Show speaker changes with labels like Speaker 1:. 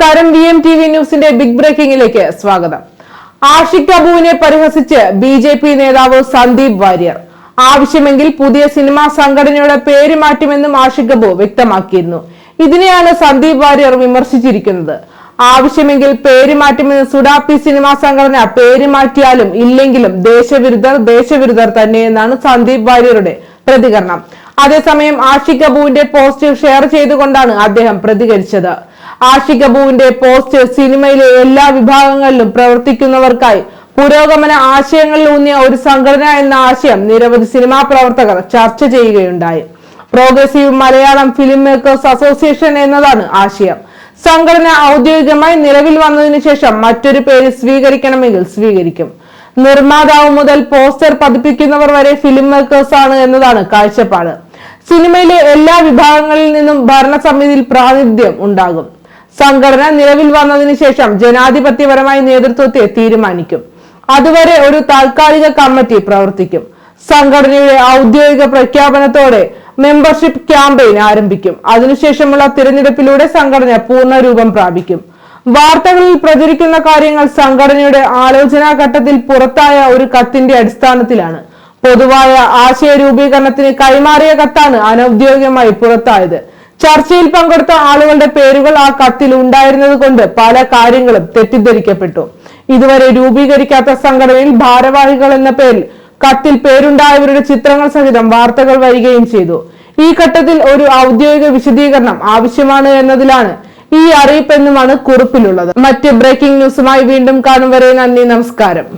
Speaker 1: നമസ്കാരം. V M T V ന്യൂസിന്റെ big ബ്രേക്കിംഗിലേക്ക് സ്വാഗതം. ആഷിഖ് അബുവിനെ പരിഹസിച്ച് ബി ജെ പി നേതാവ് സന്ദീപ് വാര്യർ. ആവശ്യമെങ്കിൽ പുതിയ സിനിമാ സംഘടനയുടെ പേര് മാറ്റുമെന്നും ആഷിഖ് അബു വ്യക്തമാക്കിയിരുന്നു. ഇതിനെയാണ് സന്ദീപ് വാര്യർ വിമർശിച്ചിരിക്കുന്നത്. ആവശ്യമെങ്കിൽ പേര് മാറ്റുമെന്ന് സുഡാപ്പി സിനിമാ സംഘടന പേര് മാറ്റിയാലും ഇല്ലെങ്കിലും ദേശവിരുദ്ധർ ദേശവിരുദ്ധർ തന്നെയെന്നാണ് സന്ദീപ് വാര്യരുടെ പ്രതികരണം. അതേസമയം ആഷി അബുവിന്റെ പോസ്റ്റ് ഷെയർ ചെയ്തുകൊണ്ടാണ് അദ്ദേഹം പ്രതികരിച്ചത്. ആഷി അബുവിന്റെ പോസ്റ്റ് സിനിമയിലെ എല്ലാ വിഭാഗങ്ങളിലും പ്രവർത്തിക്കുന്നവർക്കായി പുരോഗമന ആശയങ്ങളിൽ ഊന്നിയ ഒരു സംഘടന എന്ന ആശയം നിരവധി സിനിമാ പ്രവർത്തകർ ചർച്ച ചെയ്യുകയുണ്ടായി. Progressive Malayalam film makers association എന്നതാണ് ആശയം. സംഘടന ഔദ്യോഗികമായി നിലവിൽ വന്നതിന് ശേഷം മറ്റൊരു പേര് സ്വീകരിക്കണമെങ്കിൽ സ്വീകരിക്കും. നിർമ്മാതാവ് മുതൽ പോസ്റ്റർ പതിപ്പിക്കുന്നവർ വരെ ഫിലിം മേക്കേഴ്സ് ആണ് എന്നതാണ് കാഴ്ചപ്പാട്. സിനിമയിലെ എല്ലാ വിഭാഗങ്ങളിൽ നിന്നും ഭരണസമിതിയിൽ പ്രാതിനിധ്യം ഉണ്ടാകും. സംഘടന നിലവിൽ വന്നതിന് ശേഷം ജനാധിപത്യപരമായ നേതൃത്വത്തെ തീരുമാനിക്കും. അതുവരെ ഒരു താൽക്കാലിക കമ്മിറ്റി പ്രവർത്തിക്കും. സംഘടനയുടെ ഔദ്യോഗിക പ്രഖ്യാപനത്തോടെ മെമ്പർഷിപ്പ് ക്യാമ്പയിൻ ആരംഭിക്കും. അതിനുശേഷമുള്ള തിരഞ്ഞെടുപ്പിലൂടെ സംഘടന പൂർണ രൂപം പ്രാപിക്കും. വാർത്തകളിൽ പ്രചരിക്കുന്ന കാര്യങ്ങൾ സംഘടനയുടെ ആലോചനാ ഘട്ടത്തിൽ പുറത്തായ ഒരു കത്തിന്റെ അടിസ്ഥാനത്തിലാണ്. പൊതുവായ ആശയ രൂപീകരണത്തിന് കൈമാറിയ കത്താണ് അനൌദ്യോഗികമായി പുറത്തായത്. ചർച്ചയിൽ പങ്കെടുത്ത ആളുകളുടെ പേരുകൾ ആ കത്തിൽ ഉണ്ടായിരുന്നത് കൊണ്ട് പല കാര്യങ്ങളും തെറ്റിദ്ധരിക്കപ്പെട്ടു. ഇതുവരെ രൂപീകരിക്കാത്ത സംഘടനയിൽ ഭാരവാഹികൾ എന്ന പേരിൽ കത്തിൽ പേരുണ്ടായവരുടെ ചിത്രങ്ങൾ സഹിതം വാർത്തകൾ വരികയും ചെയ്തു. ഈ ഘട്ടത്തിൽ ഒരു ഔദ്യോഗിക വിശദീകരണം ആവശ്യമാണ് എന്നതിലാണ് ഈ അറിയിപ്പെന്നുമാണ് കുറിപ്പിലുള്ളത്. മറ്റ് ബ്രേക്കിംഗ് ന്യൂസുമായി വീണ്ടും കാണും വരെ നന്ദി നമസ്കാരം.